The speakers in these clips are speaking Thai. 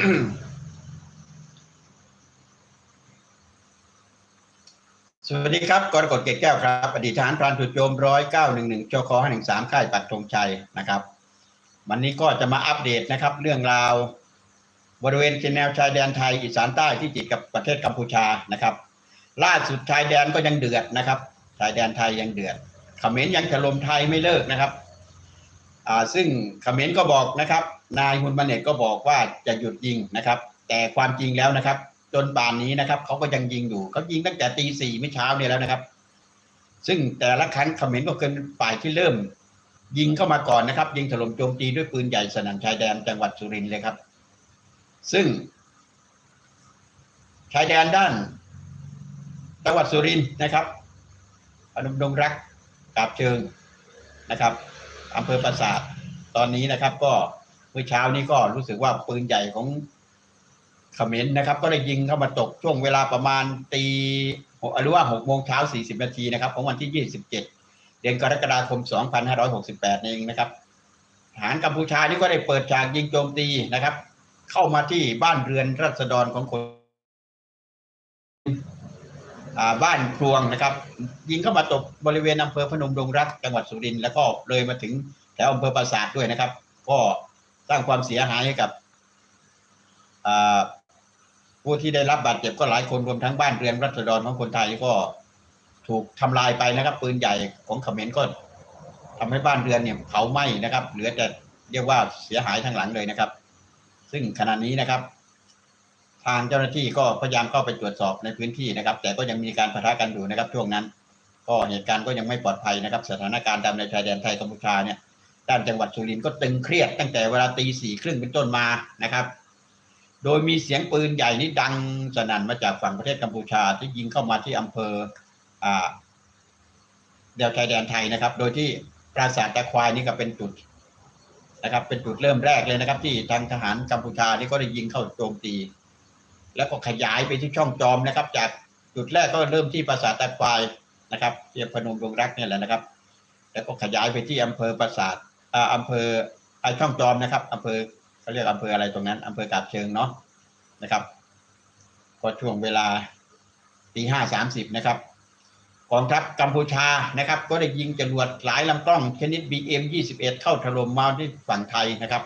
สวัสดีครับกรกฎเกตแก้วครับอดีตทหารพรานจุดโจมร้อยเก้าหนึ่งหนึ่งจคห้าหนึ่งสามค่ายปักธงชัยนะครับ วันนี้ก็จะมาอัปเดตนะครับ เรื่องราว บริเวณแนวชายแดนไทยอีสานใต้ที่ติดกับประเทศกัมพูชานะครับ ล่าสุดชายแดนก็ยังเดือดนะครับ ชายแดนไทยยังเดือดเขมรยังถล่มไทยไม่เลิกนะครับ อ่าซึ่งเขมรก็บอกนะครับ นายฮุนมาเนตก็บอกว่าจะหยุดยิงนะครับ แต่ความจริงแล้วนะครับ จนป่านนี้นะครับเขาก็ยังยิงอยู่เขายิงตั้งแต่ตีสี่เมื่อเช้าเนี่ยแล้วนะครับ ซึ่งแต่ละครั้งเขมรก็เป็นฝ่ายที่เริ่ม ยิงเข้ามาก่อนนะครับ ยิงถล่มโจมตีด้วยปืนใหญ่สนั่นชายแดนจังหวัดสุรินทร์เลยครับ ซึ่ง ชายแดนด้าน จังหวัดสุรินทร์นะครับพนมดงรักกาบเชิงนะครับอำเภอปราสาทตอนนี้นะครับก็ เมื่อเช้านี้ก็รู้สึกว่าปืนใหญ่ของเขมรนะครับ ก็ได้ยิงเข้ามาตกช่วงเวลาประมาณตีหรือว่าหกโมงเช้าสี่สิบนาทีนะครับ ของวันที่ยี่สิบเจ็ดเดือนกรกฎาคมสองพันห้าร้อยหกสิบแปดเองนะครับทหารกัมพูชานี่ก็ได้เปิดฉากยิงโจมตีนะครับ เข้ามาที่บ้านเรือนรัษฎรของคนบ้านพลวงนะครับ ยิงเข้ามาตกบริเวณอำเภอพนมดงรักจังหวัดสุรินทร์แล้วก็เลยมาถึงแถวอำเภอปราสาทด้วยนะครับ ก็ สร้างความเสียหายให้กับผู้ที่ได้รับบาดเจ็บก็หลายคนรวมทั้งบ้านเรือนรัษฎรของคนไทยก็ถูกทำลายไปนะครับ ปืนใหญ่ของเขมรก็ทำให้บ้านเรือนเนี่ยเผาไหม้นะครับ เหลือแต่เรียกว่าเสียหายทั้งหลังเลยนะครับ ซึ่งขณะนี้นะครับ ทางเจ้าหน้าที่ก็พยายามเข้าไปตรวจสอบในพื้นที่นะครับ แต่ก็ยังมีการปะทะกันอยู่นะครับช่วงนั้น ก็เหตุการณ์ก็ยังไม่ปลอดภัยนะครับ สถานการณ์ตามในชายแดนไทยกัมพูชาเนี่ย ด้านจังหวัดสุรินทร์ก็ตึงเครียดตั้งแต่เวลาตีสี่ครึ่งเป็นต้นมานะครับ โดยมีเสียงปืนใหญ่นี่ดังสนั่นมาจากฝั่งประเทศกัมพูชาที่ยิงเข้ามาที่อำเภออ่าแนวชายแดนไทยนะครับ โดยที่ปราสาทตะควายนี่ก็เป็นจุดนะครับ เป็นจุดเริ่มแรกเลยนะครับ ที่ทางทหารกัมพูชานี่ก็ได้ยิงเข้าโจมตี แล้วก็ขยายไปที่ช่องจอมนะครับ จากจุดแรกก็เริ่มที่ปราสาทตะควายนะครับที่พนมดงรักเนี่ยแหละนะครับ แล้วก็ขยายไปที่อำเภอปราสาท อำเภออ่าช่องจอมนะครับอำเภอเขาเรียกอำเภออะไรตรงนั้นอำเภอกาบเชิงเนาะนะครับก็ช่วงเวลาตีห้าสามสิบนะครับกองทัพกัมพูชานะครับ ก็ได้ยิงจรวดหลายลำกล้องชนิด BM 21 เข้าถล่มมาที่ฝั่งไทยนะครับ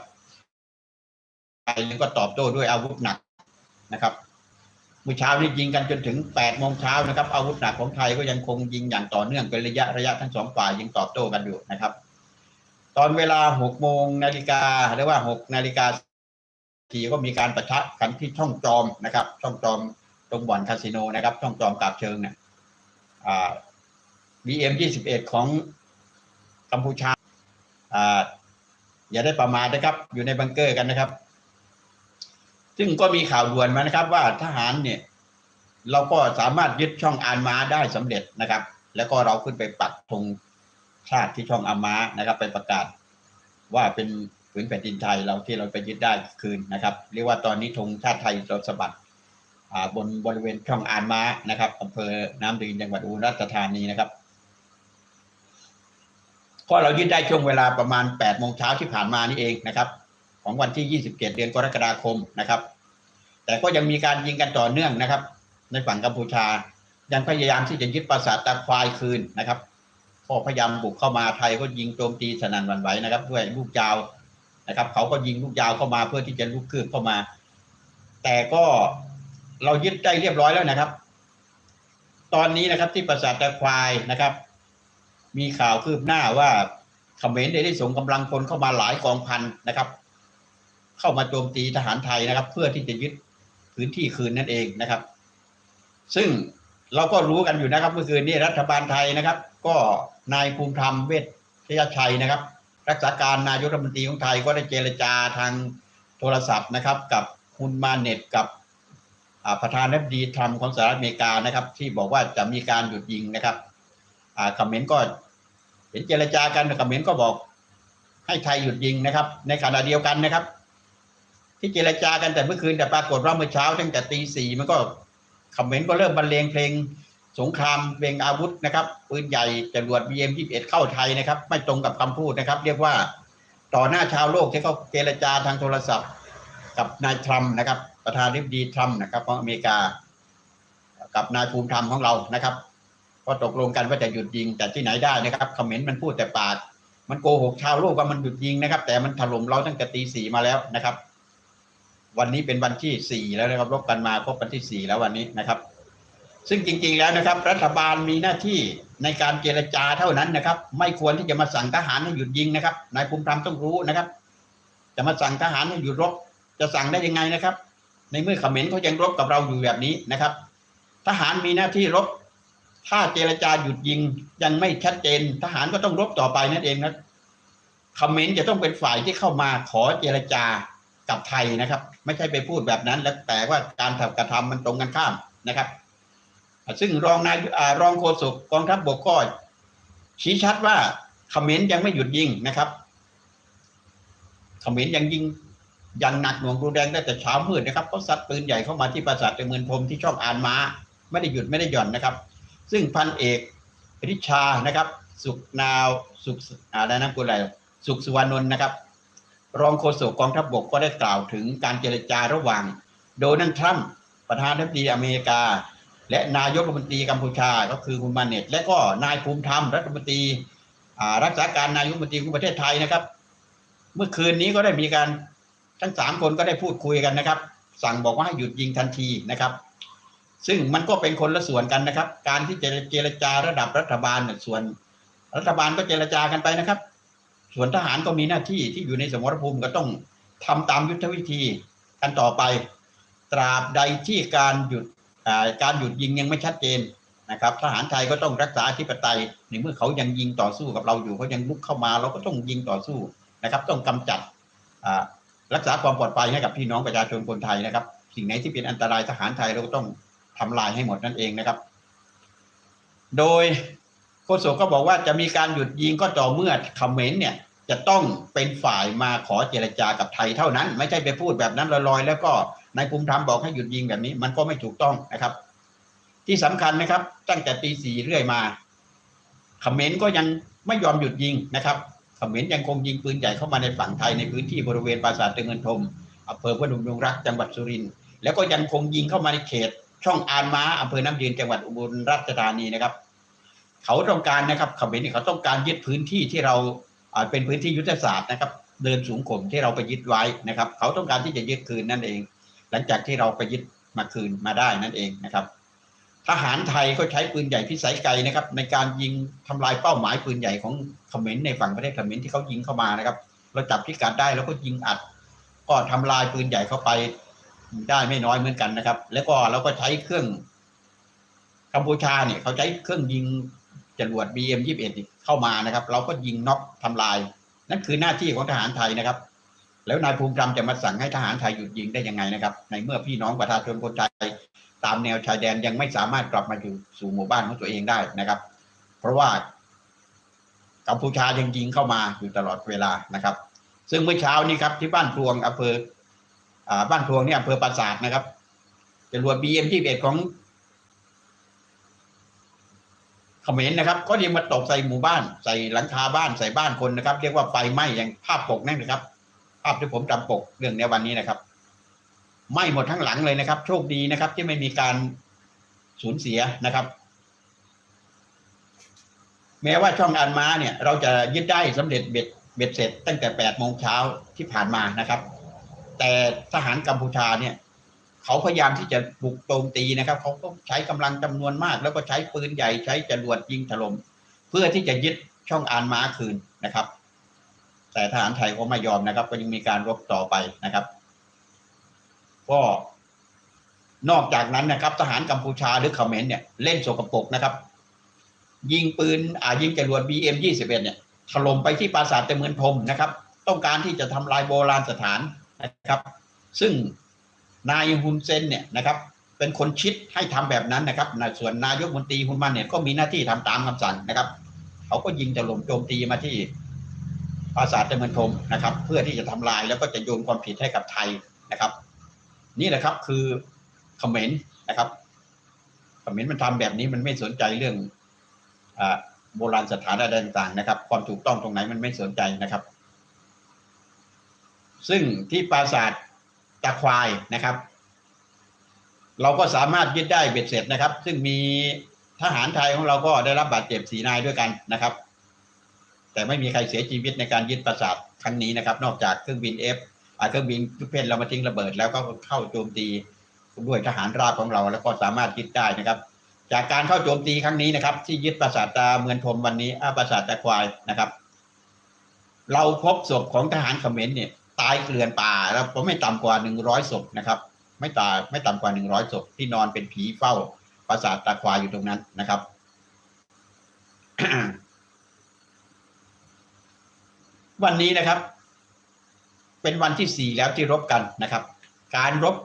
ไทยก็ตอบโต้ด้วยอาวุธหนักนะครับเมื่อเช้านี้ยิงกันจนถึง8โมงเช้านะครับอาวุธหนักของไทยก็ยังคงยิงอย่างต่อเนื่องเป็นระยะระยะทั้งสองฝ่ายยิงตอบโต้กันอยู่นะครับ ตอนเวลา6โมงนาฬิกาหรือว่า6นาฬิกาทีก็มีการประทะกันที่ช่องจอมนะครับ ช่องจอมตรงบ่อนคาสิโนนะครับ ช่องจอมกาบเชิงเนี่ยอ่า BM 21ของกัมพูชาอ่าอย่าได้ประมาทนะครับ อยู่ในบังเกอร์กันนะครับ ซึ่งก็มีข่าวด่วนมานะครับ ว่าทหารเนี่ย เราก็สามารถยึดช่องอานมาได้สำเร็จนะครับ แล้วก็เราขึ้นไปปักธง ชาติที่ช่องอามานะครับ ไปประกาศ ว่าเป็นผืนแผ่นดินไทยเราที่เราไปยึดได้คืนนะครับเรียกว่าตอนนี้ธงชาติไทยเราสะบัดบนบริเวณช่องอานมานะครับอำเภอน้ำดีจังหวัดอุบลราชธานีนะครับก็เรายึดได้ช่วงเวลาประมาณ8โมงเช้าที่ผ่านมานี่เองนะครับ ของวันที่ 27 เดือนกรกฎาคมนะครับ แต่ก็ยังมีการยิงกันต่อเนื่องนะครับ ในฝั่งกัมพูชายังพยายามที่จะยึดปราสาทตาควายคืนนะครับ ก็พยายามบุกเข้ามาไทยก็ยิงโจมตีสนั่นวันไหวนะครับ ด้วยลูกยาวนะครับ เขาก็ยิงลูกยาวเข้ามาเพื่อที่จะลุกคืบเข้ามา แต่ก็เรายึดได้เรียบร้อยแล้วนะครับ ตอนนี้นะครับที่ปราสาทตาควายนะครับ มีข่าวคืบหน้าว่าเขมรได้ได้ส่งกำลังคนเข้ามาหลายกองพันนะครับ เข้ามาโจมตีทหารไทยนะครับ เพื่อที่จะยึดพื้นที่คืนนั่นเองนะครับ ซึ่ง เราก็รู้กันอยู่นะครับเมื่อคืนนี้รัฐบาลไทยนะครับ ก็นายภูมิธรรมเวชยชัยนะครับ รักษาการนายกรัฐมนตรีของไทยก็ได้เจรจาทางโทรศัพท์นะครับ กับคุณมาเน็ตกับประธานาธิบดีทรัมป์ของสหรัฐอเมริกานะครับ ที่บอกว่าจะมีการหยุดยิงนะครับคอ่าเขมรก็เห็นเจรจากันคอมเขมรก็บอกให้ไทยหยุดยิงนะครับ ในขณะเดียวกันนะครับ ที่เจรจากันแต่เมื่อคืนแต่ปรากฏว่าเมื่อเช้าตั้งแต่ตีสี่มันก็ คอมเมนต์ก็เริ่มบรรเลงเพลง สงครามเพลงอาวุธนะครับปืนใหญ่จรวด BM21 เข้าไทยนะครับ ไม่ตรงกับคำพูดนะครับ เรียกว่าต่อหน้าชาวโลกที่เขาเจรจาทางโทรศัพท์ กับนายทรัมป์นะครับ ประธานาธิบดีทรัมป์นะครับของอเมริกา กับนายภูมิธรรมของเรานะครับ ก็ตกลงกันว่าจะหยุดยิงแต่ที่ไหนได้นะครับเขมรมันพูดแต่ปากมันโกหกชาวโลกว่ามันหยุดยิงนะครับ แต่มันถล่มเราตั้งแต่ตีสี่มาแล้วนะครับ วันนี้เป็นวันที่สี่แล้วนะครับรบกันมาครบวันที่สี่แล้ววันนี้นะครับ ซึ่งจริงๆแล้วนะครับ รัฐบาลมีหน้าที่ในการเจรจาเท่านั้นนะครับ ไม่ควรที่จะมาสั่งทหารให้หยุดยิงนะครับนายภูมิธรรมต้องรู้นะครับ จะมาสั่งทหารให้หยุดรบ จะสั่งได้ยังไงนะครับ ในเมื่อเขมรเขายังรบกับเราอยู่แบบนี้นะครับ ทหารมีหน้าที่รบ ถ้าเจรจาหยุดยิงยังไม่ชัดเจน ทหารก็ต้องรบต่อไปนั่นเองนะเขมรจะต้องเป็นฝ่ายที่เข้ามาขอเจรจา กับไทยนะครับ ไม่ใช่ไปพูดแบบนั้น แล้วแต่ว่าการทำกระทำมันตรงกันข้ามนะครับ ซึ่งรองนายรองโฆษกกองทัพบกก็ชี้ชัดว่าคอมเขมรยังไม่หยุดยิงนะครับคอมเขมรยังยิงยังหนักหน่วงรุนแรงได้แต่เช้ามืดนะครับเขาซัดปืนใหญ่เข้ามาที่ปราสาทเมืองพรมที่ช่องอ่านม้า ไม่ได้หยุดไม่ได้หย่อนนะครับ ซึ่งพันเอกริชานะครับ สุขนาวสุขอะไรนะกุอะไรสุขสุวรรณนท์นะครับ รองโฆษกกองทัพบกก็ได้กล่าวถึงการเจรจาระหว่าง โดนัลด์ทรัมป์ประธานาธิบดีอเมริกา และนายกรัฐมนตรีกัมพูชาก็คือคุณมาเน็ตและก็นายภูมิธรรมรัฐมนตรีรักษาการนายกรัฐมนตรีของประเทศไทยนะครับ เมื่อคืนนี้ก็ได้มีการทั้งสามคนก็ได้พูดคุยกันนะครับ สั่งบอกว่าให้หยุดยิงทันทีนะครับ ซึ่งมันก็เป็นคนละส่วนกันนะครับ การที่จะเจรจาระดับรัฐบาลส่วน รัฐบาลก็เจรจากันไปนะครับ ส่วนทหารก็มีหน้าที่ที่อยู่ในสมรภูมิก็ต้องทำตามยุทธวิธีกันต่อไป ตราบใดที่การหยุดการหยุดยิงยังไม่ชัดเจนนะครับ ทหารไทยก็ต้องรักษาอธิปไตยในเมื่อเขายังยิงต่อสู้กับเราอยู่เขายังลุกเข้ามา เราก็ต้องยิงต่อสู้นะครับ ต้องกำจัดรักษาความปลอดภัยให้กับพี่น้องประชาชนคนไทยนะครับ สิ่งไหนที่เป็นอันตรายทหารไทยเราก็ต้องทำลายให้หมดนั่นเองนะครับ โดย โฆษกก็บอกว่าจะมีการหยุดยิงก็ต่อเมื่อเขมรเนี่ยจะต้องเป็นฝ่ายมาขอเจรจากับไทยเท่านั้น ไม่ใช่ไปพูดแบบนั้นลอยๆแล้วก็นายภูมิธรรมบอกให้หยุดยิงแบบนี้ มันก็ไม่ถูกต้องนะครับ ที่สำคัญนะครับ ตั้งแต่ตีสี่เรื่อยมาเขมรก็ยังไม่ยอมหยุดยิงนะครับเขมรยังคงยิงปืนใหญ่เข้ามาในฝั่งไทยในพื้นที่บริเวณปราสาทเตือนเงินทมอำเภอพนมดงรักจังหวัดสุรินทร์แล้วก็ยังคงยิงเข้ามาในเขต ช่องอานม้าอำเภอน้ำยืนจังหวัดอุบลราชธานีนะครับ เขาต้องการนะครับเขมรนี่เขาต้องการยึดพื้นที่ที่เราเป็นพื้นที่ยุทธศาสตร์นะครับ เดินสูงข่มที่เราไปยึดไว้นะครับ เขาต้องการที่จะยึดคืนนั่นเอง หลังจากที่เราไปยึดมาคืนมาได้นั่นเองนะครับ ทหารไทยก็ใช้ปืนใหญ่พิสัยไกลนะครับ ในการยิงทำลายเป้าหมายปืนใหญ่ของเขมรในฝั่งประเทศเขมรที่เขายิงเข้ามานะครับ เราจับพิกัดได้แล้วก็ยิงอัด ก็ทำลายปืนใหญ่เข้าไปได้ไม่น้อยเหมือนกันนะครับ แล้วก็เราก็ใช้เครื่องกัมพูชาเนี่ยเขาใช้เครื่องยิง จรวด BM 21 เข้ามานะครับ เราก็ยิงน็อกทำลาย นั่นคือหน้าที่ของทหารไทยนะครับ แล้วนายภูมิธรรมจะมาสั่งให้ทหารไทยหยุดยิงได้ยังไงนะครับ ในเมื่อพี่น้องประชาชนคนไทยตามแนวชายแดนยังไม่สามารถกลับมาอยู่สู่หมู่บ้านของตัวเองได้นะครับ เพราะว่ากัมพูชายังยิงเข้ามาอยู่ตลอดเวลานะครับ ซึ่งเมื่อเช้านี้ครับที่บ้านพวงอำเภอบ้านพวงเนี่ยอำเภอปราสาทนะครับจรวด BM ที่เอ็ดของ เขมรนะครับ ก็ยังมาตกใส่หมู่บ้าน ใส่หลังคาบ้านใส่บ้านคนนะครับ เรียกว่าไฟไหม้อย่างภาพปกนั่นนะครับ ภาพที่ผมจำปกเรื่องในวันนี้นะครับไหม้หมดทั้งหลังเลยนะครับ โชคดีนะครับ ที่ไม่มีการสูญเสียนะครับ แม้ว่าช่องอันม้าเนี่ย เราจะยึดได้สำเร็จเบ็ดเบ็ดเสร็จตั้งแต่แปดโมงเช้าที่ผ่านมานะครับ แต่ทหารกัมพูชาเนี่ย เขาพยายามที่จะบุกโจมตีนะครับ เขาก็ใช้กำลังจำนวนมาก แล้วก็ใช้ปืนใหญ่ใช้จรวดยิงถล่มเพื่อที่จะยึดช่องอานม้าคืนนะครับ แต่ทหารไทยก็ไม่ยอมนะครับ ก็ยังมีการรบต่อไปนะครับ ก็นอกจากนั้นนะครับ ทหารกัมพูชาหรือเขมรเนี่ยเล่นโสกปรกนะครับ ยิงปืนอ่ายิงจรวด BM 21เนี่ยถล่มไปที่ปราสาทเตมือนพรมนะครับ ต้องการที่จะทำลายโบราณสถานนะครับ ซึ่ง นายฮุนเซนเนี่ยนะครับเป็นคนชิดให้ทำแบบนั้นนะครับในส่วนนายกมนตรีฮุนมันเนี่ยก็มีหน้าที่ทำตามคำสั่งนะครับ เขาก็ยิงถล่มโจมตีมาที่ปราสาทเตมือนพรมนะครับ เพื่อที่จะทำลายแล้วก็จะโยนความผิดให้กับไทยนะครับ นี่แหละครับคือเขมรนะครับเขมรมันทำแบบนี้มันไม่สนใจเรื่องอโบราณสถานอะไรต่างๆนะครับ ความถูกต้องตรงไหนมันไม่สนใจนะครับ ซึ่งที่ปราสาท ตตะควายนะครับ เราก็สามารถยึดได้เบ็ดเสร็จนะครับ ซึ่งมีทหารไทยของเราก็ได้รับบาดเจ็บสีนายด้วยกันนะครับ แต่ไม่มีใครเสียชีวิตในการยึดปราสาทครั้งนี้นะครับ นอกจากเครื่องบินเอฟเครื่องบินทุเพนเรามาทิ้งระเบิด แล้วก็เข้าโจมตีด้วยทหารราบของเรา แล้วก็สามารถยึดได้นะครับ จากการเข้าโจมตีครั้งนี้นะครับ ที่ยึดปราสาทตาเมืองทมวันนี้อาปราสาทตะควายนะครับ เราพบศพของทหารเขมรเนี่ย ตายเกลื่อนป่าแล้วผมไม่ต่ำกว่าหนึ่งร้อยศพนะครับ ไม่ตายไม่ต่ำกว่าหนึ่งร้อยศพที่นอนเป็นผีเฝ้าปราสาทตาควายอยู่ตรงนั้นนะครับวันนี้นะครับ เป็นวันที่สี่แล้วที่รบกันนะครับ การรบ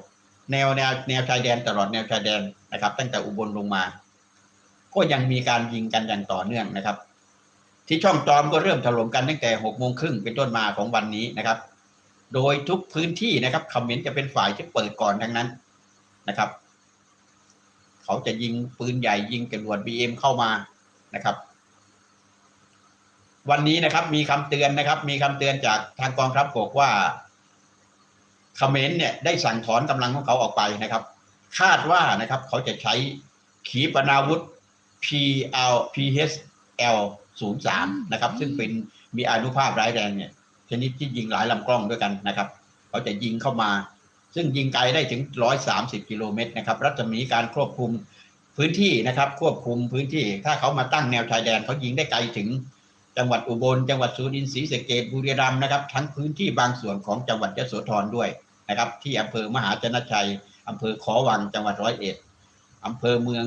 แนวแนวแนวชายแดนตลอดแนวชายแดนนะครับ ตั้งแต่อุบลลงมา ก็ยังมีการยิงกันอย่างต่อเนื่องนะครับ ที่ช่องจอมก็เริ่มถล่มกันตั้งแต่หกโมงครึ่งเป็นต้นมาของวันนี้นะครับ โดยทุกพื้นที่นะครับคอมเมนต์จะเป็นฝ่ายที่เปิดก่อนทั้งนั้นนะครับ เขาจะยิงปืนใหญ่ยิงจรวดบีเอ็มเข้ามานะครับ วันนี้นะครับมีคำเตือนนะครับ มีคำเตือนจากทางกองทัพบอกว่าเขมรเนี่ยได้สั่งถอนกำลังของเขาออกไปนะครับ คาดว่านะครับเขาจะใช้ขีปนาวุธ PL PHL 03 นะครับ ซึ่งเป็นมีอนุภาพร้ายแรงเนี่ย ชนิดที่ยิงหลายลำกล้องด้วยกันนะครับ เขาจะยิงเข้ามา ซึ่งยิงไกลได้ถึง 130 กิโลเมตรนะครับ รัศมีการควบคุมพื้นที่นะครับ ควบคุมพื้นที่ ถ้าเขามาตั้งแนวชายแดนเขายิงได้ไกลถึง จังหวัดอุบล จังหวัดสุรินทร์ศรีสะเกษบุรีรัมย์นะครับ ทั้งพื้นที่บางส่วนของจังหวัดยโสธรด้วยนะครับ ที่อำเภอมหาชนชัยอำเภอขอวังจังหวัดร้อยเอ็ดอำเภอเมือง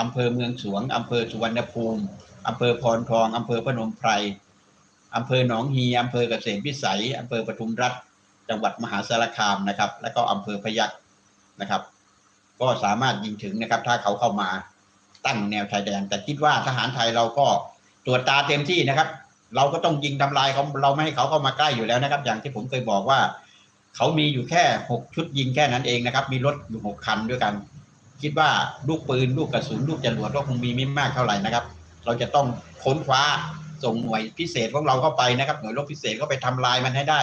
อำเภอเมืองสวงอำเภอสุวรรณภูมิอำเภอพรทองอำเภอพนมไพร อำเภอหนองฮีอำเภอเกษมพิสัยอำเภอปทุมรัฐ จังหวัดมหาสารคามนะครับ แล้วก็อำเภอพยัคฆ์นะครับ ก็สามารถยิงถึงนะครับ ถ้าเขาเข้ามาตั้งแนวชายแดน แต่คิดว่าทหารไทยเราก็ตรวจตาเต็มที่นะครับ เราก็ต้องยิงทำลายเขาเราไม่ให้เขาเข้ามาใกล้อยู่แล้วนะครับ อย่างที่ผมเคยบอกว่า เขามีอยู่แค่หกชุดยิงแค่นั้นเองนะครับ มีรถอยู่หกคันด้วยกัน คิดว่าลูกปืนลูกกระสุนลูกจรวดก็คงมีไม่มากเท่าไหร่นะครับ เราจะต้องค้นคว้า ส่งหน่วยพิเศษของเราเข้าไปนะครับหน่วยรบพิเศษก็ไปทำลายมันให้ได้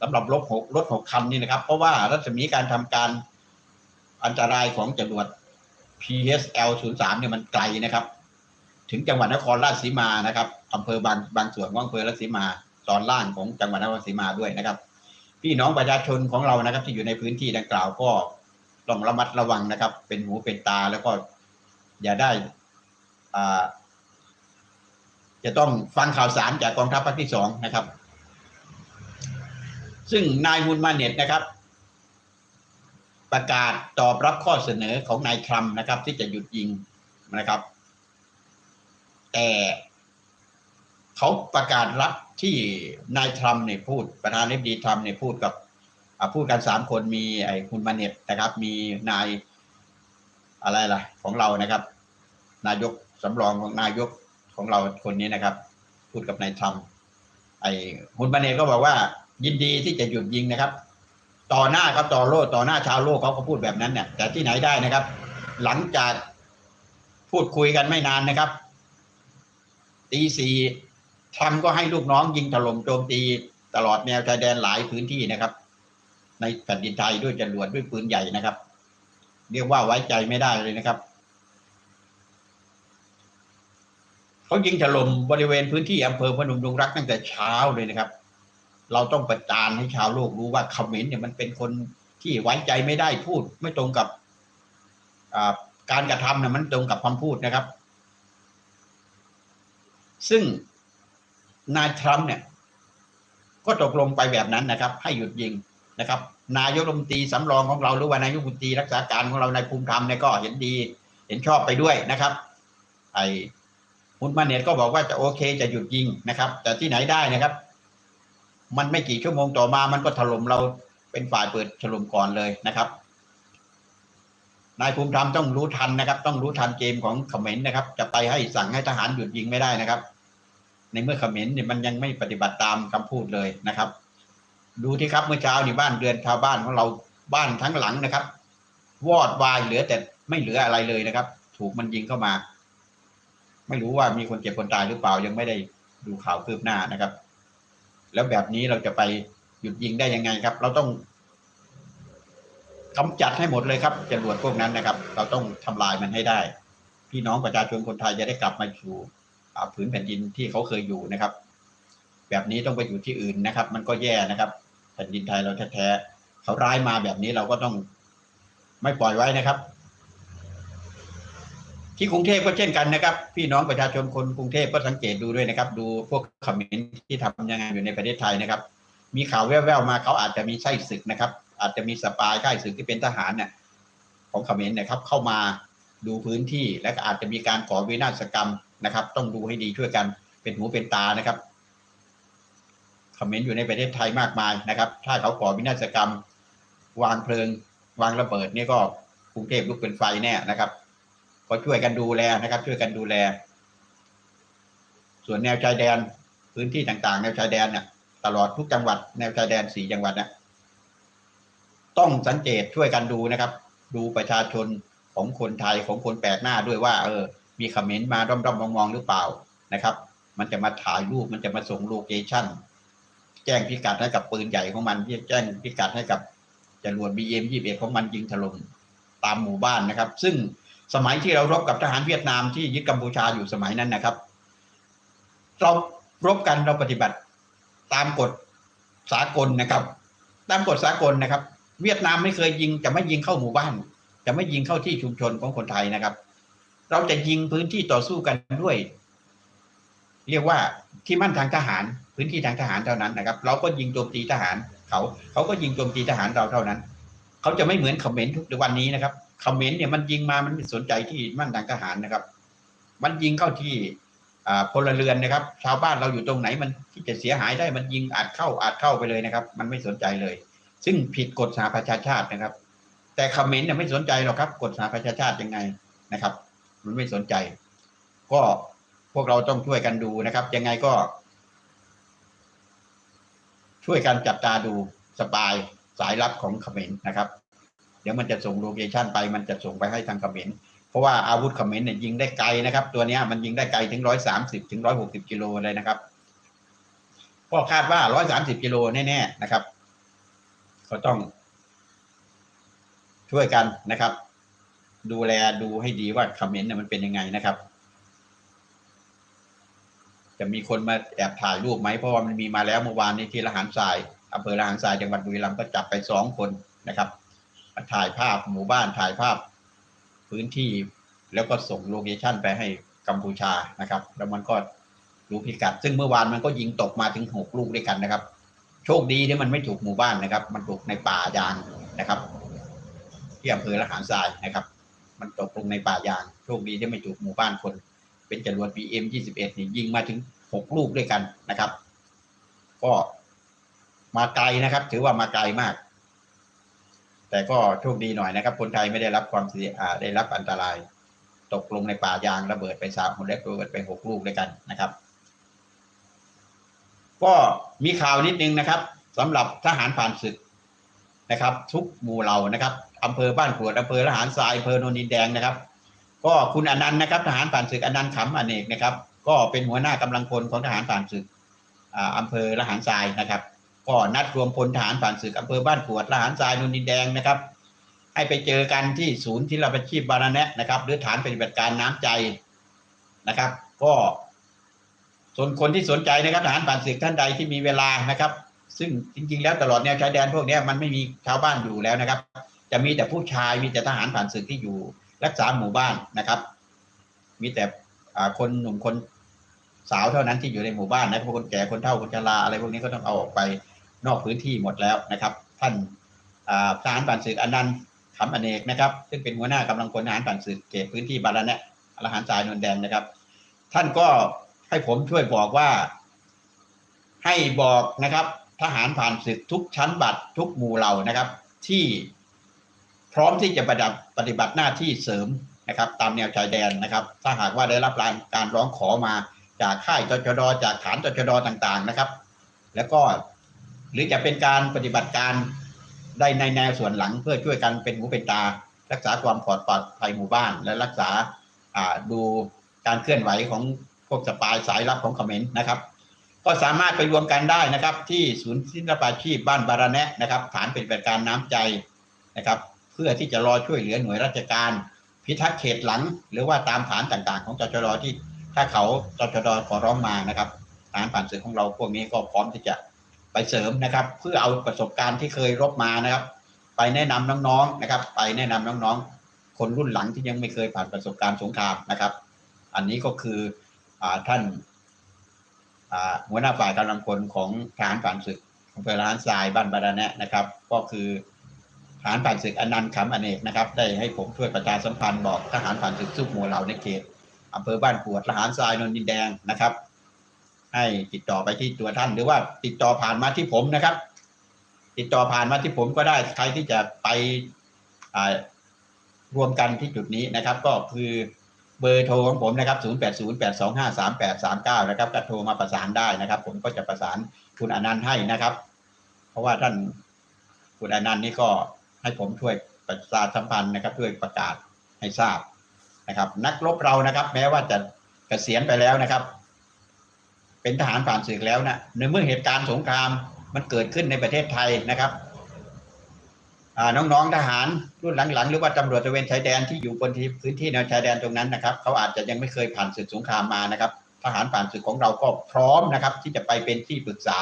สำหรับรถหกรถหกคันนี่นะครับ เพราะว่ารัศมีการทำการอันตรายของจรวด PSL 03เนี่ยมันไกลนะครับ ถึงจังหวัดนครราชสีมานะครับอำเภอบางบางส่วนของอำเภอราชสีมาตอนล่างของจังหวัดนครราชสีมาด้วยนะครับ พี่น้องประชาชนของเรานะครับ ที่อยู่ในพื้นที่ดังกล่าวก็ต้องระมัดระวังนะครับ เป็นหูเป็นตาแล้วก็อย่าได้อ่า จะต้องฟังข่าวสารจากกองทัพภาคที่สองนะครับ ซึ่งนายฮุนมาเน็ตนะครับ ประกาศตอบรับข้อเสนอของนายทรัมป์นะครับ ที่จะหยุดยิงนะครับ แต่เขาประกาศรับที่นายทรัมป์เนี่ยพูดประธานาธิบดีทรัมป์เนี่ยพูดกับพูดกันสามคนมีไอ้ฮุนมาเน็ตนะครับ มีนายอะไรล่ะ ของเรานะครับ นายกสำรองของนายก ของเราคนนี้นะครับ พูดกับนายทรัมป์ไอ้ฮุนมาเนก็บอกว่า ยินดีที่จะหยุดยิงนะครับ ต่อหน้าครับต่อโลกต่อหน้าชาวโลกเขาก็พูดแบบนั้นเนี่ยแต่ที่ไหนได้นะครับ หลังจากพูดคุยกันไม่นานนะครับตีสี่ทรัมป์ก็ให้ลูกน้องยิงถล่มโจมตีตลอดแนวชายแดนหลายพื้นที่นะครับ ในแผ่นดินไทยด้วยจรวดด้วยปืนใหญ่นะครับ เรียกว่าไว้ใจไม่ได้เลยนะครับ เขายิงถล่มบริเวณพื้นที่อำเภอพนมดงรักตั้งแต่เช้าเลยนะครับ เราต้องประจานให้ชาวโลกรู้ว่าคอมเขมรเนี่ยมันเป็นคนที่ไว้ใจไม่ได้พูด ไม่ตรงกับการกระทำเนี่ยมันตรงกับคำพูดนะครับ ซึ่งนายทรัมป์เนี่ย ก็ตกลงไปแบบนั้นนะครับ ให้หยุดยิงนะครับ นายกรัฐมนตรีสำรองของเราหรือว่านายกรัฐมนตรีรักษาการของเราในภูมิธรรมเนี่ยก็เห็นดี เห็นชอบไปด้วยนะครับ ไอ ฮุนมาเนตก็บอกว่าจะโอเคจะหยุดยิงนะครับ แต่ที่ไหนได้นะครับ มันไม่กี่ชั่วโมงต่อมามันก็ถล่มเราเป็นฝ่ายเปิดถล่มก่อนเลยนะครับนายภูมิธรรมต้องรู้ทันนะครับ ต้องรู้ทันเกมของเขมรนะครับ จะไปให้สั่งให้ทหารหยุดยิงไม่ได้นะครับ ในเมื่อเขมรเนี่ยมันยังไม่ปฏิบัติตามคำพูดเลยนะครับ ดูที่ครับเมื่อเช้านี่บ้านเรือนชาวบ้านของเราบ้านทั้งหลังนะครับ วอดวายเหลือแต่ไม่เหลืออะไรเลยนะครับ ถูกมันยิงเข้ามา ไม่รู้ว่ามีคนเจ็บคนตายหรือเปล่ายังไม่ได้ดูข่าวคืบหน้านะครับ แล้วแบบนี้เราจะไปหยุดยิงได้ยังไงครับ เราต้องกำจัดให้หมดเลยครับจรวดพวกนั้นนะครับ เราต้องทำลายมันให้ได้ พี่น้องประชาชนคนไทยจะได้กลับมาสู่ผืนแผ่นดินที่เขาเคยอยู่นะครับ แบบนี้ต้องไปอยู่ที่อื่นนะครับ มันก็แย่นะครับแผ่นดินไทยเราแท้ๆเขาร้ายมาแบบนี้เราก็ต้องไม่ปล่อยไว้นะครับ ที่กรุงเทพก็เช่นกันนะครับ พี่น้องประชาชนคนกรุงเทพก็สังเกตดูด้วยนะครับ ดูพวกคอมเมนต์ที่ทำยังไงอยู่ในประเทศไทยนะครับ มีข่าวแว่วๆมาเขาอาจจะมีไส้ศึกนะครับ อาจจะมีสปายค่ายศึกที่เป็นทหารเนี่ยของเขมรนต์นะครับ เข้ามาดูพื้นที่และก็อาจจะมีการก่อวินาศกรรมนะครับ ต้องดูให้ดีช่วยกันเป็นหูเป็นตานะครับคอมเขมรอยู่ในประเทศไทยมากมายนะครับ ถ้าเขาก่อวินาศกรรม วางเพลิง วางระเบิดนี่ก็กรุงเทพลุกเป็นไฟแน่นะครับ ก็ช่วยกันดูแลนะครับ ช่วยกันดูแล ส่วนแนวชายแดนพื้นที่ต่างๆ แนวชายแดนเนี่ยตลอดทุกจังหวัดแนวชายแดนสี่จังหวัดนะต้องสังเกตช่วยกันดูนะครับ ดูประชาชนของคนไทยของคนแปลกหน้าด้วยว่า เออ มีคอมเมนต์มาด้อมๆมองๆหรือเปล่านะครับ มันจะมาถ่ายรูปมันจะมาส่งโลเคชั่นแจ้งพิกัดให้กับปืนใหญ่ของมันแจ้งพิกัดให้กับจรวด BM 21ของมันยิงถล่มตามหมู่บ้านนะครับ ซึ่ง สมัยที่เรารบกับทหารเวียดนามที่ยึดกัมพูชาอยู่สมัยนั้นนะครับ เรารบกันเราปฏิบัติตามกฎสากลนะครับ ตามกฎสากลนะครับ เวียดนามไม่เคยยิงจะไม่ยิงเข้าหมู่บ้าน จะไม่ยิงเข้าที่ชุมชนของคนไทยนะครับ เราจะยิงพื้นที่ต่อสู้กันด้วย เรียกว่าที่มั่นทางทหาร พื้นที่ทางทหารเท่านั้นนะครับ เราก็ยิงโจมตีทหารเขา เขาก็ยิงโจมตีทหารเราเท่านั้น เขาจะไม่เหมือนเขมรทุกวันนี้นะครับ เขมรเนี่ยมันยิงมามันไม่สนใจที่มั่นทางทหารนะครับ มันยิงเข้าที่พลเรือนนะครับ ชาวบ้านเราอยู่ตรงไหนมันที่จะเสียหายได้มันยิงอาจเข้าอาจเข้าไปเลยนะครับ มันไม่สนใจเลย ซึ่งผิดกฎสหประชาชาตินะครับ แต่คอมเขมรเนี่ยไม่สนใจหรอกครับกฎสหประชาชาติยังไงนะครับ มันไม่สนใจ ก็พวกเราต้องช่วยกันดูนะครับ ยังไงก็ ช่วยกันจับตาดูสปายสายลับของเขมรนต์นะครับ ดี๋ยวมันจะส่งโลเคชันไปมันจะส่งไปให้ทางเขมรเพราะว่าอาวุธเขมรเนี่ยยิงได้ไกลนะครับ ตัวนี้มันยิงได้ไกลถึงร้อยสามสิบถึงร้อยหกสิบกิโลเลยนะครับก็คาดว่าร้อยสามสิบกิโลแน่ๆนะครับ ก็ต้อง ช่วยกันนะครับ ดูแลดูให้ดีว่าเขมรเนี่ยมันเป็นยังไงนะครับ จะมีคนมาแอบถ่ายรูปไหมเพราะว่ามันมีมาแล้วเมื่อวานนี้ที่ละหารทรายอำเภอละหารทรายจังหวัดบุรีรัมย์ก็จับไปสองคนนะครับ ถ่ายภาพหมู่บ้านถ่ายภาพพื้นที่แล้วก็ส่งโลเคชั่นไปให้กัมพูชานะครับ แล้วมันก็รู้พิกัด ซึ่งเมื่อวานมันก็ยิงตกมาถึงหกลูกด้วยกันนะครับ โชคดีที่มันไม่ถูกหมู่บ้านนะครับ มันตกในป่ายางนะครับที่อำเภอละหารทรายนะครับ มันตกลงในป่ายาง โชคดีที่ไม่ถูกหมู่บ้านคน เป็นจรวด BM 21นี่ยิงมาถึงหกลูกด้วยกันนะครับ ก็มาไกลนะครับ ถือว่ามาไกลมาก แต่ก็โชคดีหน่อยนะครับ คนไทยไม่ได้รับความเสียได้รับอันตราย ตกลงในป่ายางระเบิดไปสามคนแรกระเบิดไปหกลูกด้วยกันนะครับ ก็มีข่าวนิดนึงนะครับสำหรับทหารผ่านศึกนะครับ ทุกหมู่เหล่านะครับอำเภอบ้านกรวดอำเภอละหารทรายอำเภอโนนดินแดงนะครับ ก็คุณอนันต์นะครับ ทหารผ่านศึกอนันต์ขำอเนกนะครับ ก็เป็นหัวหน้ากำลังพลของทหารผ่านศึกอ่าอำเภอละหารทรายนะครับ ก็นัดรวมพลทหารผ่านศึกอำเภอบ้านกรวดละหารทรายนนดินแดงนะครับ ให้ไปเจอกันที่ศูนย์ที่เราไปชีพบารานะนะครับ หรือฐานปฏิบัติการน้ำใจนะครับ ก็ส่วนคนที่สนใจนะครับทหารผ่านศึกท่านใดที่มีเวลานะครับ ซึ่งจริง ๆ แล้วตลอดแนวชายแดนพวกนี้มันไม่มีชาวบ้านอยู่แล้วนะครับ จะมีแต่ผู้ชายมีแต่ทหารผ่านศึกที่อยู่ รักษาหมู่บ้านนะครับ มีแต่คนหนุ่มคนสาวเท่านั้นที่อยู่ในหมู่บ้านนะพวกคนแก่คนเฒ่าคนชราอะไรพวกนี้ก็ต้องเอาออกไป นอกพื้นที่หมดแล้วนะครับ ท่านอาทหารผ่านศึกอนันต์ขำอเนกนะครับ ซึ่งเป็นหัวหน้ากำลังพลทหารผ่านศึกเขตพื้นที่บาลานะอรหันทรายนนแดงนะครับ ท่านก็ให้ผมช่วยบอกว่า ให้บอกนะครับ ทหารผ่านศึกทุกชั้นบัตรทุกหมู่เหล่านะครับ ที่พร้อมที่จะปฏิบัติปฏิบัติหน้าที่เสริมนะครับ ตามแนวชายแดนนะครับ ถ้าหากว่าได้รับการร้องขอมาจากค่ายตชดจากฐานตชดต่าง ๆนะครับ แล้วก็ หรือจะเป็นการปฏิบัติการได้ในแนวส่วนหลังเพื่อช่วยกันเป็นหูเป็นตา รักษาความปลอดภัยหมู่บ้าน และรักษาดูการเคลื่อนไหวของพวกสปายสายลับของเขมรนต์นะครับ ก็สามารถไปรวมกันได้นะครับ ที่ศูนย์ศิลปาชีพบ้านบาราแนะนะครับ ฐานเปฏิบัติการน้ำใจนะครับ เพื่อที่จะรอช่วยเหลือหน่วยราชการ พิทักษ์เขตหลัง หรือว่าตามฐานต่างๆ ของตชดที่ถ้าเขาตชดขอร้องมานะครับ ฐานผ่านสื่อของเราพวกนี้ก็พร้อมที่จะ เสริมนะครับ เพื่อเอาประสบการณ์ที่เคยรบมานะครับ ไปแนะนำน้องๆนะครับ ไปแนะนำน้องๆ คนรุ่นหลังที่ยังไม่เคยผ่านประสบการณ์สงครามนะครับ อันนี้ก็คืออท่านหัวหน้าฝ่ายกำลังพลของทหารผ่านศึกอำเภอล้านทรายบ้านบาดาแนะนะครับ ก็คือทหารผ่านศึกอนันต์ขำอเนกนะครับ ได้ให้ผมช่วยประชาสัมพันธ์บอกทหารผ่านศึกซุกหมัวเหล่าในเขตอำเภอบ้านกวดทหารทรายนนดินแดงนะครับ ให้ติดต่อไปที่ตัวท่านหรือว่าติดต่อผ่านมาที่ผมนะครับ ติดต่อผ่านมาที่ผมก็ได้ใครที่จะไปอ่ารวมกันที่จุดนี้นะครับ ก็คือเบอร์โทรของผมนะครับ 0808253839 นะครับก็โทรมาประสานได้นะครับ ผมก็จะประสานคุณอนันต์ให้นะครับ เพราะว่าท่านคุณอนันต์นี่ก็ให้ผมช่วยประชาสัมพันธ์นะครับช่วยประกาศให้ทราบนะครับ นักรบเรานะครับ แม้ว่าจะเกษียณไปแล้วนะครับ เป็นทหารผ่านศึกแล้วนะในเมื่อเหตุการณ์สงครามมันเกิดขึ้นในประเทศไทยนะครับน้องๆทหารรุ่นหลังๆ หรือว่าตำรวจตระเวนชายแดนที่อยู่บนพื้นที่แนวชายแดนตรงนั้นนะครับเขาอาจจะยังไม่เคยผ่านศึกสงครามมานะครับ ทหารผ่านศึกของเราก็พร้อมนะครับ ที่จะไปเป็นที่ปรึกษา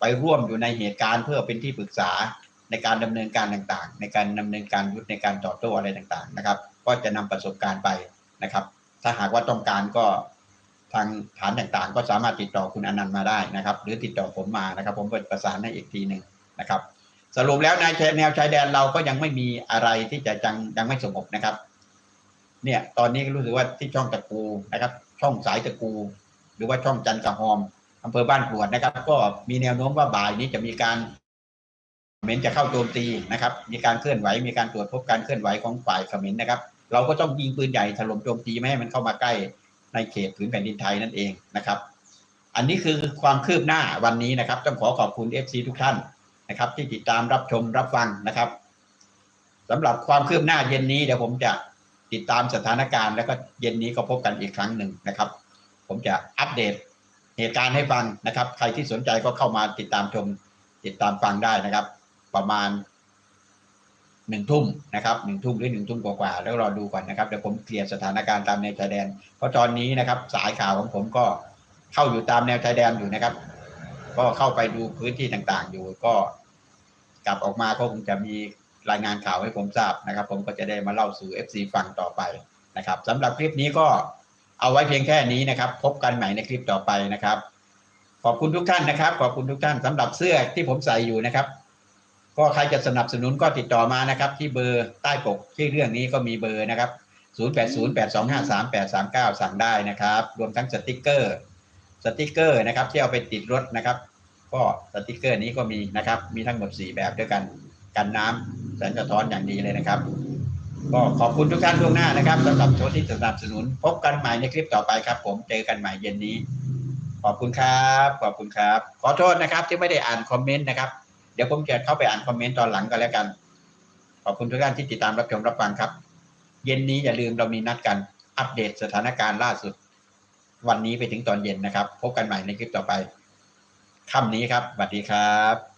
ไปร่วมอยู่ในเหตุการณ์เพื่อเป็นที่ปรึกษาในการดำเนินการต่างๆ ในการดำเนินการยุทธในการตอบโต้อะไรต่างๆนะครับ ก็จะนำประสบการณ์ไปนะครับ ถ้าหากว่าต้องการก็ ทางฐานต่างๆ ก็สามารถติดต่อคุณอนันต์มาได้นะครับ หรือติดต่อผมมานะครับ ผมเป็ประสานให้อีกทีหนึ่งนะครับ สรุปแล้วในแนวชายแดนเราก็ยังไม่มีอะไรที่จะยังยังไม่สงบนะครับ เนี่ยตอนนี้รู้สึกว่าที่ช่องตะกูนะครับ ช่องสายตะกู หรือว่าช่องจันกระหอมอำเภอบ้านกรวดนะครับ ก็มีแนวโน้มว่าบ่ายนี้จะมีการเขมรจะเข้าโจมตีนะครับ มีการเคลื่อนไหว มีการตรวจพบการเคลื่อนไหวของฝ่ายเขมรนะครับ เราก็ต้องยิงปืนใหญ่ถล่มโจมตีไม่ให้มันเข้ามาใกล้ ในเขตผืนแผ่นดินไทยนั่นเองนะครับ อันนี้คือความคืบหน้าวันนี้นะครับ ต้องขอขอบคุณ FC ทุกท่านนะครับ ที่ติดตามรับชมรับฟังนะครับสำหรับความคืบหน้าเย็นนี้เดี๋ยวผมจะติดตามสถานการณ์แล้วก็เย็นนี้ก็พบกันอีกครั้งหนึ่งนะครับ ผมจะอัปเดตเหตุการณ์ให้ฟังนะครับ ใครที่สนใจก็เข้ามาติดตามชม ติดตามฟังได้นะครับ ประมาณ หนึ่งทุ่มนะครับหนึ่งทุ่มหรือหนึ่งทุ่มกว่าๆแล้วรอดูก่อนนะครับเดี๋ยวผมเคลียร์สถานการณ์ตามแนวชายแดน เพราะตอนนี้นะครับ สายข่าวของผมก็เข้าอยู่ตามแนวชายแดนอยู่นะครับ ก็เข้าไปดูพื้นที่ต่างๆ อยู่ก็ กลับออกมาก็คงจะมีรายงานข่าวให้ผมทราบนะครับ ผมก็จะได้มาเล่าสู่ FC ฟังต่อไปนะครับสำหรับคลิปนี้ก็เอาไว้เพียงแค่นี้นะครับ พบกันใหม่ในคลิปต่อไปนะครับ ขอบคุณทุกท่านนะครับ ขอบคุณทุกท่านสำหรับเสื้อที่ผมใส่อยู่นะครับ ก็ใครจะสนับสนุนก็ติดต่อมานะครับ ที่เบอร์ใต้ปกที่เรื่องนี้ก็มีเบอร์นะครับ 0808253839 สั่งได้นะครับ รวมทั้งสติกเกอร์สติกเกอร์นะครับที่เอาไปติดรถนะครับ ก็สติกเกอร์นี้ก็มีนะครับ มีทั้งหมด 4 แบบด้วยกันกันน้ำแสงสะท้อนอย่างดีเลยนะครับ ก็ขอบคุณทุกท่านล่วงหน้านะครับสำหรับโชว์ที่สนับสนุน พบกันใหม่ในคลิปต่อไปครับ ผมเจอกันใหม่เย็นนี้ ขอบคุณครับ ขอบคุณครับ ขอโทษนะครับที่ไม่ได้อ่านคอมเมนต์นะครับ เดี๋ยวผมจะเข้าไปอ่านคอมเมนต์ตอนหลังก็แล้วกัน ขอบคุณทุกท่านที่ติดตามรับชมรับฟังครับ เย็นนี้อย่าลืมเรามีนัดกันอัปเดตสถานการณ์ล่าสุด วันนี้ไปถึงตอนเย็นนะครับ พบกันใหม่ในคลิปต่อไปค่ำนี้ครับสวัสดีครับ